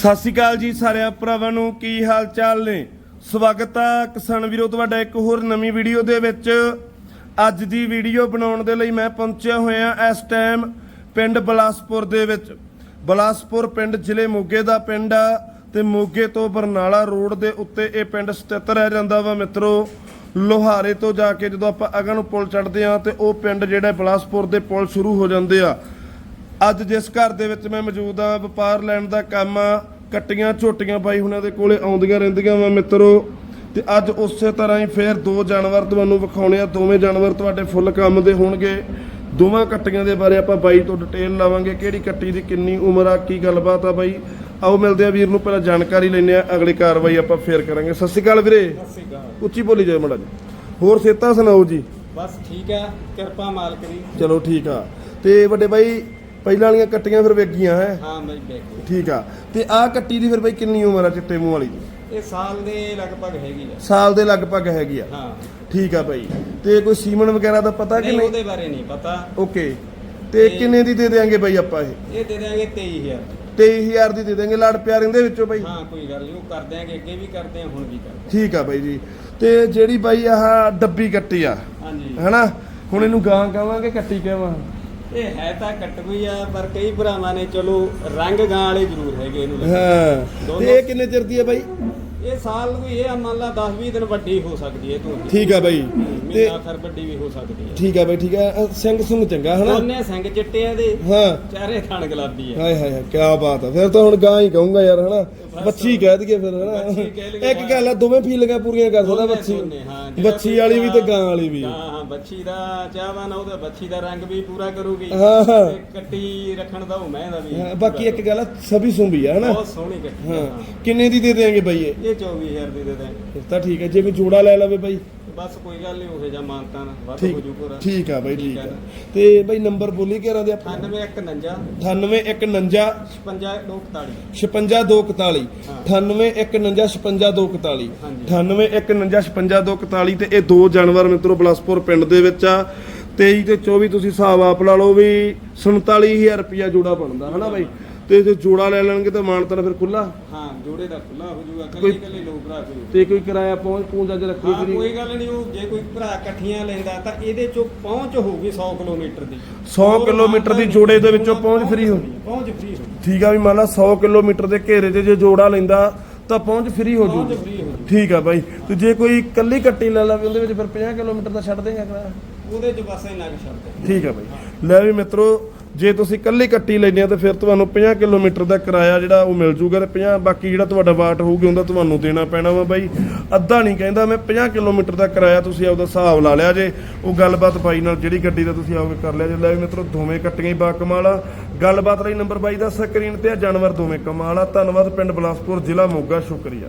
ਸਤਿ ਸ਼੍ਰੀ ਅਕਾਲ ਜੀ ਸਾਰਿਆਂ ਭਰਾਵਾਂ ਨੂੰ, ਕੀ ਹਾਲ ਚਾਲ ਨੇ? ਸਵਾਗਤ ਆ ਕਿਸਾਨ ਵੀਰੋ, ਤੁਹਾਡਾ ਇੱਕ ਹੋਰ ਨਵੀਂ ਵੀਡੀਓ ਦੇ ਵਿੱਚ। ਅੱਜ ਦੀ ਵੀਡੀਓ ਬਣਾਉਣ ਦੇ ਲਈ ਮੈਂ ਪਹੁੰਚਿਆ ਹੋਇਆ ਇਸ ਟਾਈਮ ਪਿੰਡ ਬਲਾਸਪੁਰ ਦੇ ਵਿੱਚ। ਬਲਾਸਪੁਰ ਪਿੰਡ ਜ਼ਿਲ੍ਹੇ ਮੋਗੇ ਦਾ ਪਿੰਡ ਆ ਤੇ ਮੋਗੇ ਤੋਂ ਬਰਨਾਲਾ ਰੋਡ ਦੇ ਉੱਤੇ ਇਹ ਪਿੰਡ ਸਥਿਤ ਰਹਿ ਜਾਂਦਾ ਵਾ ਮਿੱਤਰੋ। ਲੋਹਾਰੇ ਤੋਂ ਜਾ ਕੇ ਜਦੋਂ ਆਪਾਂ ਅਗਾਂ ਨੂੰ ਪੁਲ ਚੜ੍ਹਦੇ ਆ ਤੇ ਉਹ ਪਿੰਡ ਜਿਹੜਾ ਬਲਾਸਪੁਰ ਦੇ ਪੁਲ ਸ਼ੁਰੂ ਹੋ ਜਾਂਦੇ ਆ। ਅੱਜ ਜਿਸ ਘਰ ਦੇ ਵਿੱਚ ਮੈਂ ਮੌਜੂਦ ਆ ਵਪਾਰ ਲੈਣ ਦਾ ਕੰਮ ਆ ਕੱਟੀਆਂ ਝੋਟੀਆਂ ਬਾਈ ਹੁਣਾਂ ਦੇ ਕੋਲੇ ਆਉਂਦੀਆਂ ਰਹਿੰਦੀਆਂ ਵਾ ਮਿੱਤਰੋ। ਤੇ ਅੱਜ ਉਸੇ ਤਰ੍ਹਾਂ ਹੀ ਫੇਰ ਦੋ ਜਾਨਵਰ ਤੁਹਾਨੂੰ ਵਿਖਾਉਣੇ ਆ ਦੋਵੇਂ ਜਾਨਵਰ ਤੁਹਾਡੇ ਫੁੱਲ ਕੰਮ ਦੇ ਹੋਣਗੇ। ਦੋਵਾਂ ਕੱਟੀਆਂ ਦੇ ਬਾਰੇ ਆਪਾਂ ਬਾਈ ਤੋਂ ਡਿਟੇਲ ਲਾਵਾਂਗੇ ਕਿਹੜੀ ਕੱਟੀ ਦੀ ਕਿੰਨੀ ਉਮਰ ਆ ਕੀ ਗੱਲਬਾਤ ਆ ਬਾਈ। ਆਓ ਮਿਲਦੇ ਆ ਵੀਰ ਨੂੰ ਪਹਿਲਾਂ ਜਾਣਕਾਰੀ ਲੈਣੇ ਆ ਅਗਲੀ ਕਾਰਵਾਈ ਆਪਾਂ ਫੇਰ ਕਰਾਂਗੇ। ਸਤਿ ਸ਼੍ਰੀ ਅਕਾਲ ਵੀਰੇ। ਸਤਿ ਸ਼੍ਰੀ ਅਕਾਲ। ਉੱਚੀ ਬੋਲੀ ਜਾਏ ਮੜਾ ਜੀ ਹੋਰ ਸੇਤਾ ਸੁਣਾਓ ਜੀ। ਬਸ ਠੀਕ ਹੈ ਕਿਰਪਾ ਮਾਲਕ ਦੀ। ਚਲੋ ਠੀਕ ਆ। ਤੇ ਵੱਡੇ ਬਾਈ ਪਹਿਲਾਂ ਵਾਲੀਆਂ ਕੱਟੀਆਂ ਫਿਰ ਵੇਗੀਆਂ ਹੈ। ਹਾਂ ਮੈਂ ਬੈਠ ਠੀਕ ਆ। ਤੇ ਆਹ ਕੱਟੀ ਦੀ ਫਿਰ ਬਾਈ ਕਿੰਨੀ ਉਮਰ ਆ ਚਿੱਟੇ ਮੂੰਹ ਵਾਲੀ ਦੀ? ਇਹ ਸਾਲ ਦੇ ਲਗਭਗ ਹੈਗੀ ਆ। ਸਾਲ ਦੇ ਲਗਭਗ ਹੈਗੀ ਆ। ਹਾਂ। ਠੀਕ ਆ ਬਾਈ। ਤੇ ਕੋਈ ਸੀਮਨ ਵਗੈਰਾ ਦਾ ਪਤਾ ਕਿ ਨਹੀਂ ਨਹੀਂ ਉਹਦੇ ਬਾਰੇ ਨਹੀਂ ਪਤਾ। ਓਕੇ। ਤੇ ਕਿੰਨੇ ਦੀ ਦੇ ਦੇਾਂਗੇ ਬਾਈ ਆਪਾਂ ਇਹ? ਇਹ ਦੇ ਦਿਆਂਗੇ 23000 23000 ਦੀ ਦੇ ਦੇਾਂਗੇ ਲੜ ਪਿਆਰ ਇਹਦੇ ਵਿੱਚੋਂ ਬਾਈ? ਹਾਂ ਕੋਈ ਗੱਲ ਨਹੀਂ ਉਹ ਕਰ ਦਿਆਂਗੇ ਅੱਗੇ ਵੀ ਕਰਦੇ ਆ ਹੁਣ ਵੀ ਕਰਦੇ ਠੀਕ ਆ ਬਾਈ ਜੀ। ਤੇ ਜਿਹੜੀ ਬਾਈ ਆਹ ਡੱਬੀ ਕੱਟੀ ਆ ਹਾਂਜੀ। ਹਨਾ? ਹੁਣ ਇਹਨੂੰ ਗਾਂ ਕਹਾਂਗੇ ਕੱਟੀ ਕਹਾਂ ਇਹ ਹੈ ਤਾਂ ਕਟਵੀ ਆ ਪਰ ਕਈ ਭਰਾਵਾਂ ਨੇ ਚਲੋ ਰੰਗ ਗਾਂ ਵਾਲੇ ਜ਼ਰੂਰ ਹੈਗੇ ਇਹਨੂੰ। ਹਾਂ ਤੇ ਇਹ ਕਿੰਨੇ ਚਿਰ ਦੀ ਆ ਬਾਈ ਇਹ ਸਾਲ ਕੋਈ ਇਹ ਆ, ਮੰਨ ਲਾ 10 20 ਦਿਨ ਵੱਡੀ ਹੋ ਸਕਦੀ ਹੈ ਤੋਂ ਠੀਕ ਆ ਬਾਈ। ਤੇ ਮਹੀਨਾ ਖਰ ਵੱਡੀ ਵੀ ਹੋ ਸਕਦੀ ਹੈ। ਠੀਕ ਆ ਬਾਈ ਠੀਕ ਆ। ਅ, ਸਿੰਘ ਸੁੰਗ ਚੰਗਾ ਹਨਾ? ਦੋਨੇ ਸਿੰਘ ਚਿੱਟੇ ਆ ਇਹਦੇ ਹਾਂ। ਚਾਰੇ ਥਣ ਗੁਲਾਬੀ ਹੈ ਹਾਏ ਹਾਏ ਕਿਆ ਬਾਤ ਆ। ਫਿਰ ਤਾਂ ਹੁਣ ਗਾਂ ਹੀ ਕਹੂੰਗਾ ਯਾਰ ਹਨਾ? ਬੱਚੀ ਕਹਿ ਦਈਏ ਫਿਰ ਹਨਾ? ਇੱਕ ਗੱਲ ਆ ਦੋਵੇਂ ਫੀਲਿੰਗਾਂ ਪੂਰੀਆਂ ਕਰ ਸਕਦਾ ਬੱਚੀ ਹਾਂ, ਬੱਚੀ ਵਾਲੀ ਵੀ ਤੇ ਗਾਂ ਵਾਲੀ ਵੀ। ਹਾਂ ਹਾਂ ਬੱਚੀ ਦਾ ਚਾਹਵਾਨ ਉਹਦਾ ਬੱਚੀ ਦਾ ਰੰਗ ਵੀ ਪੂਰਾ ਕਰੂਗੀ। ਹਾਂ, ਹਾਂ। ਕੱਟੀ ਰੱਖਣ ਦਾ ਉਹ ਮੈਂ ਦਾ ਵੀ ਹਾਂ, ਬਾਕੀ ਇੱਕ ਗੱਲ ਆ ਸਭੀ ਸੁੰਬੀ ਆ ਹਨਾ? ਬਹੁਤ ਸੋਹਣੀ ਕੱਟੀ ਹਾਂ। ਹਾਂ। ਕਿੰਨੇ ਦੀ ਦੇ ਦੇਾਂਗੇ ਬਾਈ ਇਹ? ਇਹ 24000 ਦੀ ਦੇ ਦੇ ਫਿਰ ਤਾਂ ਠੀਕ ਹੈ ਜੇ ਕੋਈ ਜੋੜਾ ਲੈ ਲਵੇ ਬਾਈ। ਬਸ ਕੋਈ ਗੱਲ ਨਹੀਂ ਉਹ ਜਿਹਾ ਮਾਨਤਾ ਨਾ ਵੱਧ ਹੋ ਜੂ ਪੂਰਾ ਠੀਕ ਆ ਬਾਈ ਠੀਕ ਆ। ਤੇ ਬਾਈ ਨੰਬਰ ਬੋਲੀ ਕਿਹੜਾ ਦੇ ਆਪਾਂ 9151 9819 5242 56241 ਹਾਂ। 9819 ਹਾਂਜੀ। 9819 ਤੇ ਇਹ ਦੋ ਜਾਨਵਰ ਮਿੱਤਰੋ ਬਲਾਸਪੁਰ ਪਿੰਡ ਦੇ ਵਿੱਚ ਆ। 23 ਤੇ 24 ਤੁਸੀਂ ਹਿਸਾਬ ਆਪ ਲਾ ਲਓ ਵੀ 47000 ਰੁਪਿਆ ਜੋੜਾ ਬਣਦਾ ਹਨਾ ਬਾਈ? ਤੇ ਜੇ ਜੋੜਾ ਲੈ ਲੈਣਗੇ ਤਾਂ ਮਾਨਤਾ ਫਿਰ ਖੁੱਲਾ ਹਾਂ ਜੋੜੇ ਦਾ ਖੁੱਲਾ ਹੋ ਜੂਗਾ ਕੋਈ- ਕੱਲੀ ਕੱਲੀ ਲੋਕ ਭਰਾ ਕੋਈ। ਤੇ ਕੋਈ ਕਿਰਾਇਆ ਪਹੁੰਚ ਪੂੰਜ ਅੱਜ ਰੱਖੀ ਹਾਂ ਕੋਈ ਗੱਲ ਨਹੀਂ ਉਹ ਜੇ ਕੋਈ ਭਰਾ ਇਕੱਠੀਆਂ ਲੈਂਦਾ ਤਾਂ ਇਹਦੇ ਚੋਂ ਪਹੁੰਚ ਹੋਊਗੀ 100 ਕਿਲੋਮੀਟਰ ਦੀ। 100 ਕਿਲੋਮੀਟਰ ਦੀ ਜੋੜੇ ਦੇ ਵਿੱਚੋਂ ਪਹੁੰਚ free ਹੋਣੀ। ਪਹੁੰਚ ਫ੍ਰੀ ਹੋ। ਠੀਕ ਆ ਵੀ ਮੰਨ ਲਾ 100 ਕਿਲੋਮੀਟਰ ਦੇ ਘੇਰੇ 'ਚ ਜੇ ਜੋੜਾ ਲੈਂਦਾ ਤਾਂ ਪਹੁੰਚ ਫ੍ਰੀ ਹੋ ਪਹੁੰਚ ਜੂਗੀ ਹੋ ਠੀਕ ਆ ਬਾਈ। ਤੇ ਜੇ ਕੋਈ ਕੱਲੀ ਕੱਟੀ ਲੈ ਲਵੇ ਉਹਦੇ ਵਿੱਚ ਫਿਰ 50 ਕਿਲੋਮੀਟਰ ਦਾ ਛੱਡ ਦੇਗਾ ਕਿਰਾਇਆ। ਉਹਦੇ ਚ ਬਸ ਇੰਨਾ ਕੁ ਸ਼ਰਤ ਠੀਕ ਆ ਬਾਈ। ਲੈ ਵੀ ਮਿੱਤਰੋ ਜੇ ਤੁਸੀਂ ਇਕੱਲੀ ਕੱਟੀ ਲੈਂਦੇ ਆ ਤਾਂ ਫਿਰ ਤੁਹਾਨੂੰ 50 ਕਿਲੋਮੀਟਰ ਦਾ ਕਿਰਾਇਆ ਜਿਹੜਾ ਉਹ ਮਿਲ ਜੂਗਾ ਤੇ 50 ਬਾਕੀ ਜਿਹੜਾ ਤੁਹਾਡਾ ਵਾਟ ਹੋਊਗਾ ਉਹਦਾ ਤੁਹਾਨੂੰ ਦੇਣਾ ਪੈਣਾ ਵਾ ਬਾਈ। ਅੱਧਾ ਨਹੀਂ ਕਹਿੰਦਾ ਮੈਂ 50 ਕਿਲੋਮੀਟਰ ਦਾ ਕਿਰਾਇਆ ਤੁਸੀਂ ਆਪਦਾ ਹਿਸਾਬ ਲਾ ਲਿਆ ਜੇ। ਉਹ ਗੱਲਬਾਤ ਬਾਈ ਨਾਲ ਜਿਹੜੀ ਗੱਡੀ ਦਾ ਤੁਸੀਂ ਆਓਗੇ ਕਰ ਲਿਆ ਜੇ। ਲੈ ਵੀ ਮਿੱਤਰੋ, ਦੋਵੇਂ ਕੱਟੀਆਂ ਹੀ ਬਾ ਕਮਾਲ ਆ। ਗੱਲਬਾਤ ਲਈ ਨੰਬਰ ਬਾਈ ਦਾ ਸਕਰੀਨ ਤੇ ਆ, ਜਾਨਵਰ ਦੋਵੇਂ ਕਮਾਲ ਆ। ਧੰਨਵਾਦ ਪਿੰਡ ਬਲਾਸਪੁਰ, ਜ਼ਿਲ੍ਹਾ ਮੋਗਾ, ਸ਼ੁਕਰੀਆ।